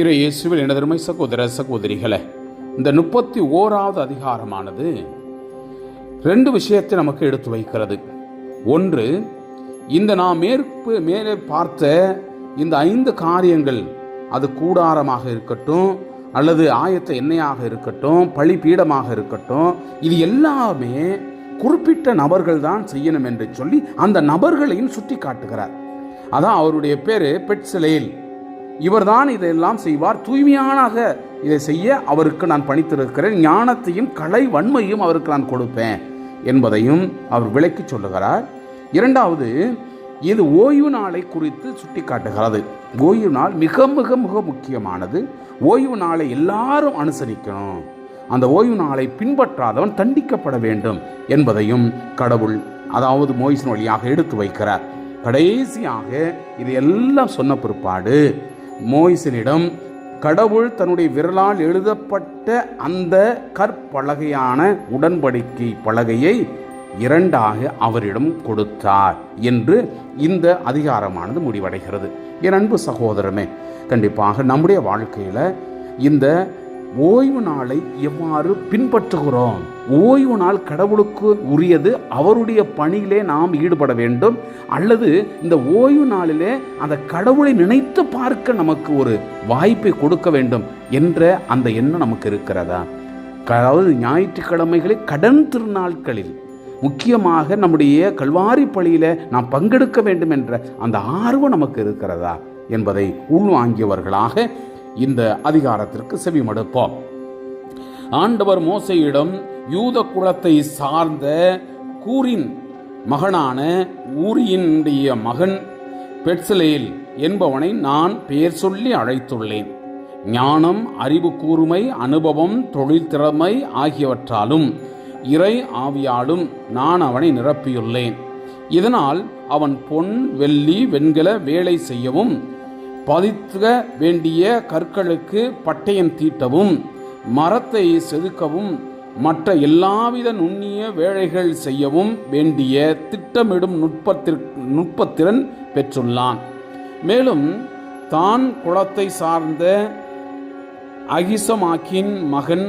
இரு இயேசுவில் எனதருமை சகோதர சகோதரிகளை இந்த முப்பத்தி ஓராவது அதிகாரமானது ரெண்டு விஷயத்தை நமக்கு எடுத்து வைக்கிறது. ஒன்று இந்த நாம் மேற்பு மேலே பார்த்த இந்த ஐந்து காரியங்கள் அது கூடாரமாக இருக்கட்டும் அல்லது ஆயத்த எண்ணெயாக இருக்கட்டும் பழிபீடமாக இருக்கட்டும் இது எல்லாமே குறிப்பிட்ட நபர்கள் தான் செய்யணும் என்று சொல்லி அந்த நபர்களையும் சுட்டி காட்டுகிறார் அதான் அவருடைய பேர் பெட்சலேல். இவர்தான் இதையெல்லாம் செய்வார். தூய்மையானாக இதை செய்ய அவருக்கு நான் பணித்திருக்கிறேன். ஞானத்தையும் கலை வன்மையும் அவருக்கு நான் கொடுப்பேன் என்பதையும் அவர் விளக்கி சொல்லுகிறார். இரண்டாவது இது ஓய்வு நாளை குறித்து சுட்டிக்காட்டுகிறது. ஓய்வு நாள் மிக மிக மிக முக்கியமானது. ஓய்வு நாளை எல்லாரும் அனுசரிக்கணும். அந்த ஓய்வு நாளை பின்பற்றாதவன் தண்டிக்கப்பட வேண்டும் என்பதையும் கடவுள் அதாவது மோயிசின் வழியாக எடுத்து வைக்கிறார். கடைசியாக இது எல்லாம் சொன்ன பிற்பாடு மோய்சனிடம் கடவுள் தன்னுடைய விரலால் எழுதப்பட்ட அந்த கற்பலகையான உடன்படிக்கை பலகையை இரண்டாக அவரிடம் கொடுத்தார் என்று இந்த அதிகாரமானது முடிவடைகிறது. என் அன்பு சகோதரமே கண்டிப்பாக நம்முடைய வாழ்க்கையில் இந்த ஓய்வு நாளை எவ்வாறு பின்பற்றுகிறோம்? ஓய்வு நாள் கடவுளுக்கு உரியது அவருடைய பணியிலே நாம் ஈடுபட வேண்டும் அல்லது இந்த ஓய்வு நாளிலே அந்த கடவுளை நினைத்து பார்க்க நமக்கு ஒரு வாய்ப்பை கொடுக்க வேண்டும் என்ற அந்த எண்ணம் நமக்கு இருக்கிறதா? அதாவது ஞாயிற்றுக்கிழமைகளில் கடன் திருநாட்களில் முக்கியமாக நம்முடைய கல்வாரி பள்ளியில் நாம் பங்கெடுக்க வேண்டும் என்ற அந்த ஆர்வம் நமக்கு இருக்கிறதா என்பதை உள்வாங்கியவர்களாக இந்த அதிகாரத்திற்கு செவிமடுப்போம். ஆண்டவர் மோசையிடம் யூத குலத்தை சார்ந்த கூரின் மகனான ஊரியினுடைய மகன் பெட்சலேல் என்பவனை நான் பெயர் சொல்லி அழைத்துள்ளேன். ஞானம் அறிவு கூர்மை அனுபவம் தொழில் திறமை ஆகியவற்றாலும் இறை ஆவியாலும் நான் அவனை நிரப்பியுள்ளேன். இதனால் அவன் பொன் வெள்ளி வெண்கல வேலை செய்யவும் பதிக்க வேண்டிய கற்களுக்கு பட்டயம் தீட்டவும் மரத்தை செதுக்கவும் மற்ற எல்லாவித நுண்ணிய வேலைகள் செய்யவும் வேண்டிய திட்டமிடும் நுட்பத்திற் நுட்பத்திறன் பெற்றுள்ளான். மேலும் தான் குளத்தை சார்ந்த அகிசமாக்கின் மகன்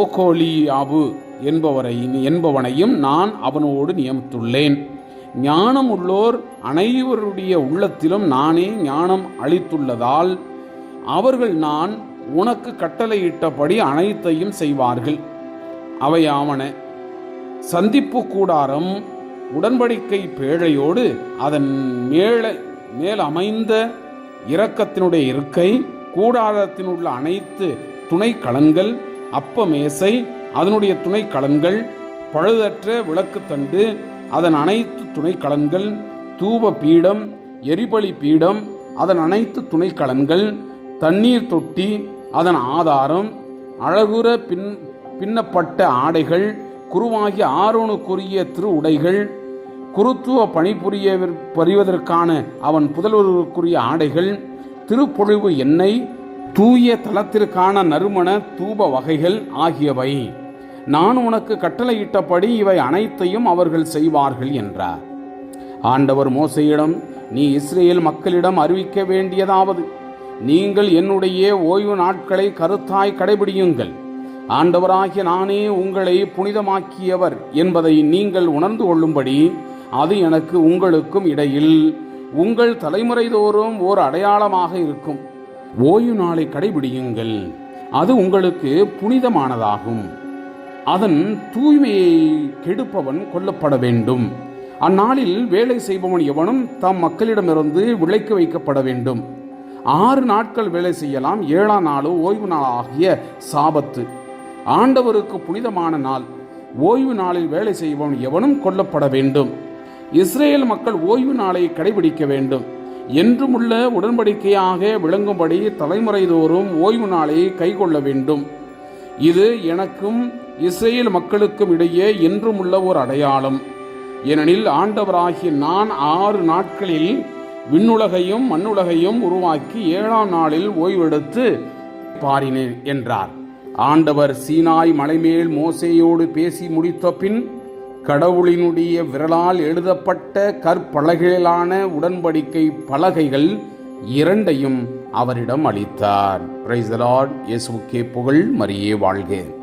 ஓகோலியாபு என்பவரை என்பவனையும் நான் அவனோடு நியமித்துள்ளேன். ஞானம் உள்ளோர் அனைவருடைய உள்ளத்திலும் நானே ஞானம் அளித்துள்ளதால் அவர்கள் நான் உனக்கு கட்டளையிட்டபடி அனைத்தையும் செய்வார்கள். அவையாவன சந்திப்பு கூடாரம் உடன்படிக்கை பேழையோடு அதன் மேல மேல் அமைந்த இரக்கத்தினுடைய இருக்கை கூடாரத்தினுள்ள அனைத்து துணை களங்கள் அப்ப மேசை அதனுடைய துணை கலன்கள் பழுதற்ற விளக்குத்தண்டு அதன் அனைத்து துணைக்கலன்கள் தூப பீடம் எரிபலி பீடம் அதன் அனைத்து துணைக்கலன்கள் தண்ணீர் தொட்டி அதன் ஆதாரம் அழகுற பின் பின்னப்பட்ட ஆடைகள் குருவாகிய ஆரோனுக்குரிய திரு உடைகள் குருத்துவ பணிபுரிய பறிவதற்கான அவன் புதல்வருக்குரிய ஆடைகள் திருப்பொழிவு எண்ணெய் தூய தலத்திற்கான நறுமண தூப வகைகள் ஆகியவை. நான் உனக்கு கட்டளையிட்டபடி இவை அனைத்தையும் அவர்கள் செய்வார்கள் என்றார். ஆண்டவர் மோசையிடம் நீ இஸ்ரேல் மக்களிடம் அறிவிக்க வேண்டியதாவது நீங்கள் என்னுடைய ஓய்வு நாட்களை கருத்தாய் கடைபிடியுங்கள். ஆண்டவராகிய நானே உங்களை புனிதமாக்கியவர் என்பதை நீங்கள் உணர்ந்து கொள்ளும்படி அது எனக்கு உங்களுக்கும் இடையில் உங்கள் தலைமுறை தோறும் ஓர் அடையாளமாக இருக்கும். ஓய்வு நாளை கடைபிடியுங்கள். அது உங்களுக்கு புனிதமானதாகும். அதன் தூய்மையை கெடுப்பவன் கொல்லப்பட வேண்டும். அந்நாளில் வேலை செய்பவன் எவனும் தம் மக்களிடமிருந்து விலைக்கு வைக்கப்பட வேண்டும். ஆறு நாட்கள் வேலை செய்யலாம் ஏழாம் நாளோ ஓய்வு நாள் ஆகிய சாபத்து. ஆண்டவருக்கு புனிதமான நாள். ஓய்வு நாளில் வேலை செய்பவன் எவனும் கொல்லப்பட வேண்டும். இஸ்ரேல் மக்கள் ஓய்வு நாளை கடைபிடிக்க வேண்டும். என்றுமுள்ள உடன்படிக்கையாக விளங்கும்படி தலைமுறை தோறும் ஓய்வு நாளை கைக்கொள்ள வேண்டும். இது எனக்கும் இஸ்ரேல் மக்களுக்கும் இடையே என்றுமுள்ள ஒரு அடையாளம். ஏனெனில் ஆண்டவராகிய நான் ஆறு நாட்களில் விண்ணுலகையும் மண்ணுலகையும் உருவாக்கி ஏழாம் நாளில் ஓய்வெடுத்து பாரினேன் என்றார். ஆண்டவர் சீனாய் மலைமேல் மோசையோடு பேசி முடித்த பின் கடவுளினுடைய விரலால் எழுதப்பட்ட கற்பலகைகளான உடன்படிக்கை பலகைகள் இரண்டையும் அவரிடம் அளித்தார். பிரைஸ் புகழ் மரியே வாழ்க.